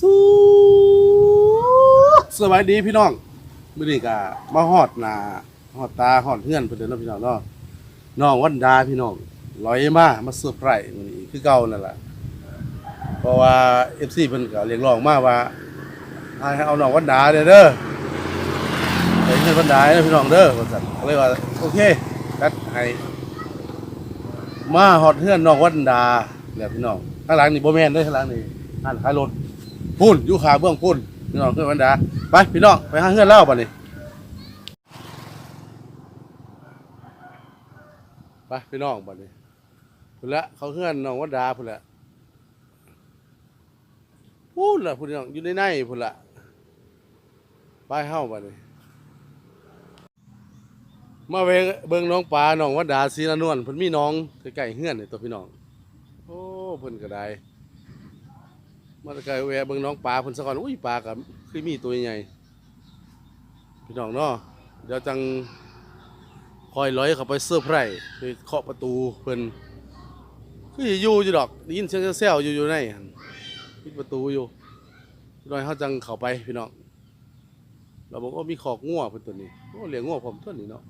สูสวัสดีพี่น้องมื้อนี้ก็มาฮอดหนาฮอดตาฮอดเฮือนเพิ่นเด้อเนาะพี่น้องเนาะน้องวันดาพี่น้องลอยมามาเซอร์ไพรส์มื้อนี้คือเก่านั่นล่ะเพราะว่า FC เพิ่นก็เรียกร้องมาว่าให้เอาน้องวันดาเด้อเด้อไปเฮือนวันดาเด้อพี่น้องเด้อว่าซั่นก็เลยว่าโอเคจัดให้มาฮอดเฮือนน้องวันดาแล้วพี่น้องข้างหลังนี่บ่แม่นเด้อข้างหลังนี่ร้านขายรถ พุ่นอยู่ขาเบื้องพุ่นพี่น้องเพื่อนบรรดาไปพี่น้องไปหาเพื่อนเล่าป่ะนี่ไปพี่น้องป่ะนี่พุ่นละเขาเพื่อนน้องวัดดาพุ่นละพุ่นละพุ่นน้องอยู่ในในพุ่นละไปเฮ้าป่ะนี่มาเวงเบิ่งน้องปลาน้องวัดดาศรีละนวลเพิ่นมีน้องใกล้ๆเฮือนนี่ตัวพี่น้อง โอ้เพิ่นก็ได้ มาตะไกแวะเบิ่งน้องปลาเพิ่นซะก่อนอุ้ยปลากับคือมีตัวใหญ่พี่น้องเนาะเดี๋ยวจังคอยร้อยเข้าไปเซอร์ไพรส์ไปเคาะประตูเพิ่นคืออยู่อยู่ดอกได้ยินเสียงแซวๆอยู่อยู่ในปิดประตูอยู่พี่น้อยเฮาจังเข้าไปพี่น้องเราบอกว่ามีขอกงัวเพิ่นตัวนี้โอ้เลี้ยงงัวผมตัวนี้เนาะ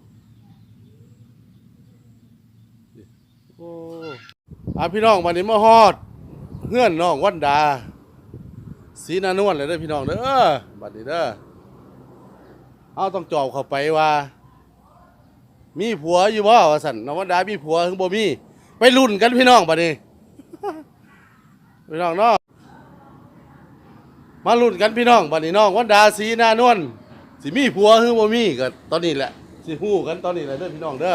โอ้อะพี่น้องวันนี้มาฮอดเพื่อนน้องวันดา สีนานวลเลยเด้อพี่น้องเด้อบัดนี้เด้อเอาต้องจอบเข้าไปว่า มีผัวอยู่บ่ว่าสันน้องวันดามีผัวถึงบ่มี ไปรุ่นกันพี่น้องบัดนี้ พี่น้องเนาะมารุ่นกันพี่น้องบัดนี้น้องวันดาสีนานวลสิมีผัวถึงบ่มีก็ตอนนี้แหละสิฮู้กันตอนนี้แหละเด้อพี่น้องเด้อ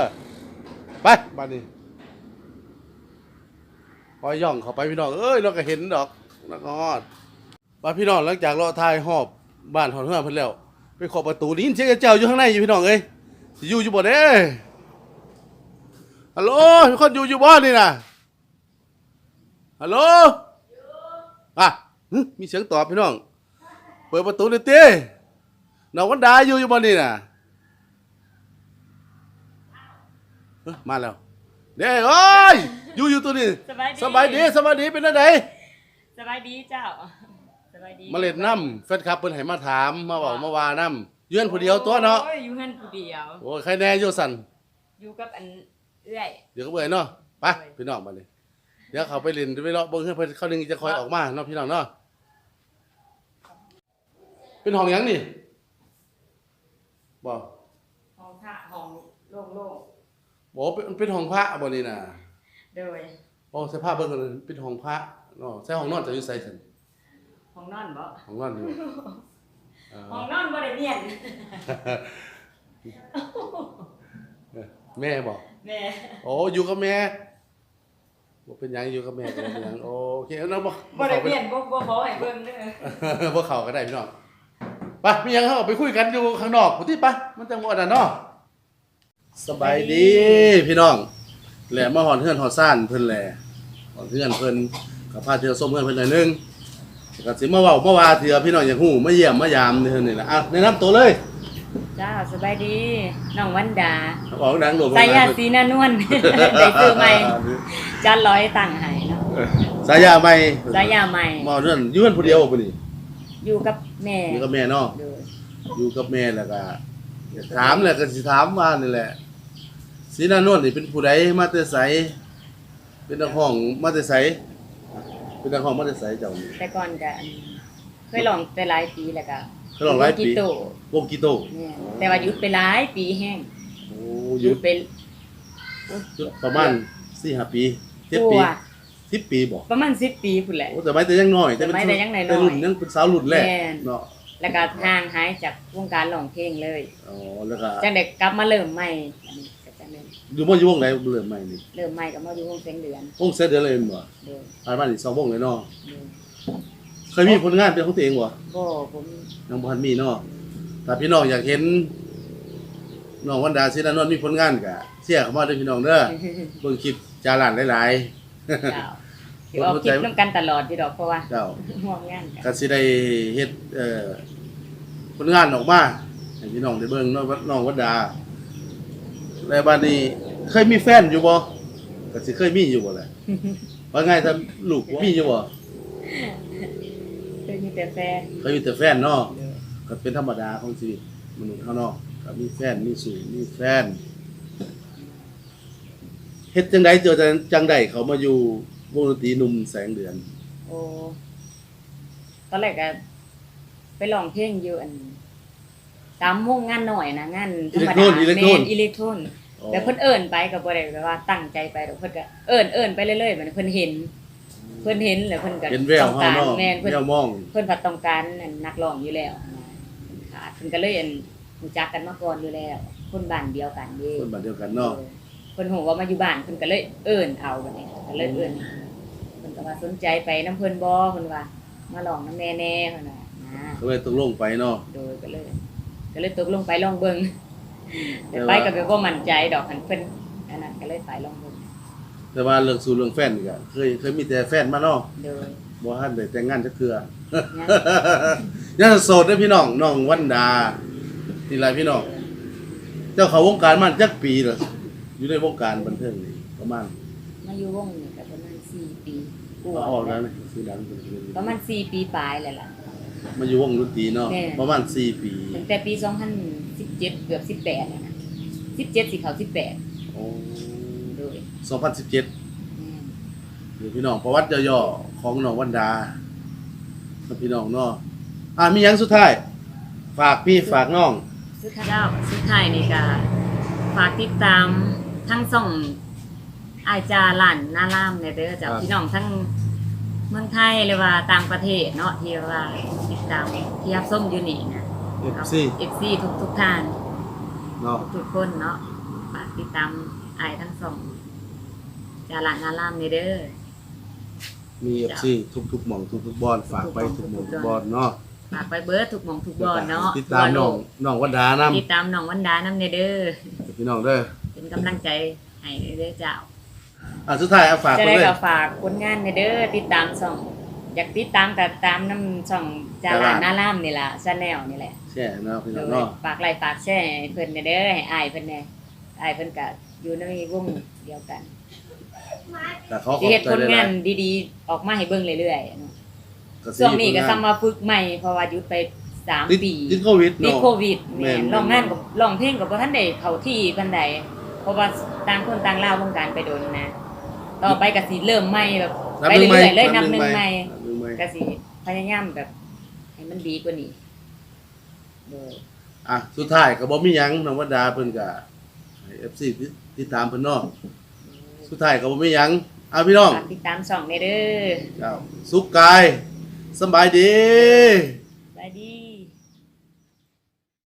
ไปบัดนี้พอย่องเข้าไปพี่น้องเอ้ยเราก็เห็นดอกแล้วก็ฮอด ว่าพี่น้องหลังจากรอทายหอบบ้านหอนเฮือนเพิ่นแล้ว ไปขอประตูนี้เสียงเจ้าอยู่ข้างในอยู่พี่น้องเอ้ยสิอยู่อยู่บ่เด้ฮัลโหลมีคนอยู่อยู่บ่นี่น่ะฮัลโหลอะหึมีเสียงตอบพี่น้องเปิดประตูเลยเต้น้องวันดาอยู่อยู่บ่นี่น่ะเอ้อมาแล้วเด้เอ้ยอยู่อยู่ตัวนี้สบายดีสบายดีสบายดีเป็นจังไดสบายดีเจ้าส บายดีมาเล่นน้ำแฟนคลับเพิ่นให้มาถามมาบอกมาว่าน้ำยืนผู้เดียวตัวเนาะโอ้ยอยู่หันผู้เดียว โอ้ยใครแน่อยู่สั่นอยู่กับอันเอื้อยเดี๋ยวก็เบื่อเนาะไปพี่น้องมาเลยเดี๋ยวเขาไปเล่นไปเลาะเบิ่งเพิ่นเขานึงจะคอยออกมาเนาะพี่น้องเนาะเป็นห้องหยังนี่บ่ห้องพระห้องโล่งบ่เป็นเป็นห้องพระบ่นี่น่ะๆโดยโอ้ใส่ผ้าเบิ่งกันเลยเป็นห้องพระเนาะใส่ห้องนอนจะอยู่ไสซั่น ห้องนอนบ่ห้องนอนอยู่เอ่อห้องนอนบ่ได้เมียนแม่บ่แม่โอ้อยู่กับแม่บ่เป็นหยังอยู่กับแม่ก็บ่เป็นหยังโอเคเอาเนาะบ่บ่ได้เข้าไปเมียนบ่บ่ขอให้เบิ่งเด้อพวกเขาก็ได้พี่น้องไปมีหยังเขาไปคุยกันอยู่ข้างนอกพุที่ปะมันจังหวัดอะเนาะสบายดีพี่น้องแหละมาหอนเฮือนหอดซ่านเพิ่นแหละหอนเฮือนเพิ่นกับพาเทือส้มเฮือนเพิ่นหน่อยนึง ก็สิมาเว้ามาว่าเถือพี่น้องอย่างฮู้มาเยี่ยมมายามเทื่อนี่ล่ะอะแนะนำตัวเลยจ้าสบายดีน้องวันดาออกดังโดดสายยาสีนานวลได้ซื้อใหม่จันร้อยตั้งให้เนาะสายยาใหม่สายยาใหม่มาเฮือนอยู่เฮือนผู้เดียวบ่นี่อยู่กับแม่อยู่กับแม่เนาะโดยอยู่กับแม่แล้วก็อยากถามแหละก็สิถามว่านี่แหละสีนานวลนี่เป็นผู้ใดมาแต่ไสเป็นนักห้องมาแต่ไส เป็นนักห้องมาแต่ไสเจ้านี่แต่ก่อนก็อันเคยลองแต่หลายปีแล้วก็เขาลองหลายปีกิโตวงกิโตเนี่ยแต่ว่าหยุดไปหลายปีแห้งโอ้หหยุยุดดไปหยุดประมาณ4-5ปี7ตัปีว10ปีบ่ประมาณสิบปีพุ่นแหละโอ้แต่ไม่แต่ยังน้อยเป็นแต่ไม่แต่ยังน้อยๆแต่รุ่นยังเป็นสาวรุ่นแรกแม่นเนาะแล้วก็ห่างหายจากวงการร้องเพลงเลยอ๋อแล้วก็จังเด็กกลับมาเริ่มใหม่ อันนี้ก็จังเริ่มอยู่บ่อยู่วงไหนเริ่มใหม่นี่เริ่มใหม่กับมาอยู่วงเสียงเดือนวงเสร็จเดือนเลยบ่เดินผ่านมานี่สองวงเลยเนาะเดินเคยมีผลงานเป็นของตัวเองบ่บ่ผมยังบ่ทันมีเนาะถ้าพี่น้องอยากเห็นน้องวันดาศิลานนท์มีผลงานก็เชียร์เข้ามาเด้อพี่น้องเด้อเบิ่งคลิปจาหลานหลายเจ้าสิออกคลิปนํกันตลอดที่ดอกเพราะว่าๆเจ้าห่วงงานกันก็สิได้เฮ็ดเอ่อผลงานออกมาให้พี่น้องได้เบิ่งเนาะว่าน้องวันดา แล้วบัดนี้เคยมีแฟนอยู่บ่ก็สิเคยมีอยู่บ่แหละ ว่าไงถ้าลูกมีอยู่บ่เคยมีแต่แฟนเขาอยู่แต่แฟนเนาะก็เป็นธรรมดาของชีวิตมนุษย์เขาเนาะก็มีแฟนมีสู่มีแฟนเฮ็ดจังไดเจอจังจังไดเขามาอยู่วงดนตรีหนุ่มแสงเดือน โอ้ตอนแรกก็ไปลองเพลงอยู่อัน ตามวงงานหน่อยนะงานธรรมดาอิเล็กโทรนแม่นอิเล็กโทรนแต่เพิ่นเอิ้นไปก็บ่ได้แบบว่าตั้งใจไปดอกเพิ่นก็เอิ้นเอิ้นไปเรื่อยๆมันเพิ่นเห็น เพิ่นเห็นแล้วเพิ่นก็เป็นแววต้องเฮาการเนาะแม่นเพิ่นแววมองเพิ่นผัดต้องการอันนักร้องอยู่แล้วนะเพิ่นขาดเพิ่นก็เลยอันรู้จักกันมาก่อนอยู่แล้วคนบ้านเดียวกันเด้คนบ้านเดียวกันเนาะออเพิ่นฮู้ว่ามาอยู่บ้านเพิ่นก็เลยเอิ้นเอาบัดนี้ก็เลยเอิ้นเพิ่นก็ว่าสนใจไปนํเพิ่นบ่เพิ่นว่ามาลองนำแม่แน่เพิ่นว่านะก็เลยตกลงไปเนาะโดยก็เลย ก็เลยตกลงไปลองเบิ่งแต่แต่ว่าไปก็บ่มั่นใจดอกหันเพิ่นอันนั้นก็เลยไปลองเบิ่งแต่ว่าเรื่องสู่เรื่องแฟนนี่ก็เคยเคยมีแต่แฟนมาเนาะโดยบ่ทันได้แต่งงานจักเทื่อนะยังโสดเด้อพี่น้องน้องวันดานี่หลายพี่น้อง เจ้าเข้าวงการมาจักปีเหรออยู่ในวงการบันเทิงนี่ประมาณมาอยู่วงนี่ก็ประมาณ4ปีกอว่าอกแล้วนี่คือดังเป็นเพลงประมาณ4ปีปลายแล้วล่ะ มาอยู่วงดนตรีเนาะแม่ ประมาณ4ปีตั้งแต่ปี2017เกือบ18แล้วนะ17สิเข้า18โอ้โดย2017แม่นเดี๋ยวพี่น้องประวัติย่อๆของน้องวันดาครับพี่น้องเนาะอ่ามีหยังสุดท้าย ฝากพี่ฝากน้อง สุดท้ายสุดท้ายนี่ก็ฝากติดตามทั้งส่องอาจาหลานหน้ารามเนี่ยเด้อจากพี่น้องทั้ง เมืองไทยหรือว่าต่างประเทศเนาะที่ว่าติดตามที่รับส้มอยู่นี่นะ FC เอฟซีทุกทุกๆท่านเนาะทุกๆคนเนาะฝากติดตามไอายทั้งสองจาหลานหน้ารามเนี่ยเด้อมี FC ทุกๆหม่องทุกๆบอลฝากไปทุกหม่องทุกบอลเนาะฝากไปเบิร์ดทุกหมองทุกบอลเนาะติดตามน้องน้องวันดานํติดตามน้องวันดาน้ำเนี่ยเด้อพี่น้องเด้อเป็นกำลังใจให้เด้อเจ้า อะสุดท้ายเอาฝากจะไปได้เลย ก็ฝากผลงานในเด้อติดตามช่อง อยากติดตามก็ตามน้ำช่องจาราหน้าล่ามนี่ล่ะชาแนลนี่แหละแช่เนาะพี่โดน้องยเนาะฝากไลค์ฝากแชร์ให้เพิ่นในเด้อให้อายเพิ่นแหน่อายเพิ่นก็อยู่ในวงเดียวกันแต่เขาขสิอบเฮ็ดใจผลหงาลานยดีๆ ออกมาให้เบิ่งเรื่อยๆเนาะๆก็สิช่วงนี้ก็ผลซ้ำมาฝึกใหม่เพราะว่าหยุดไปสามติดปี ติดโควิดติดเนาะ โควิดแม่แม่นนร้องงานกับร้องเพลงกับบ่ทันได้เข้าที่ปานใด เพราะว่าต่างคนต่างลาวงการไปโดนนะ ต่อไปก็สิเริ่มใหม่แบบนับไปหนึ่งใหม่เรื่อยๆเลยนับหนึ่งใหม่นับหนึ่งใหม่ก็สิพยายามแบบให้มันดีกว่านี้โดยอะสุดท้ายก็บ่มีหยังน้องวดาเพิ่นก็ให้ FC ติดติดตามเพิ่นเนาะสุดท้ายก็บ่มีหยังอะพี่น้อง ฝากติดตามช่องในเด้อเจ้าสุขกายสำบายดี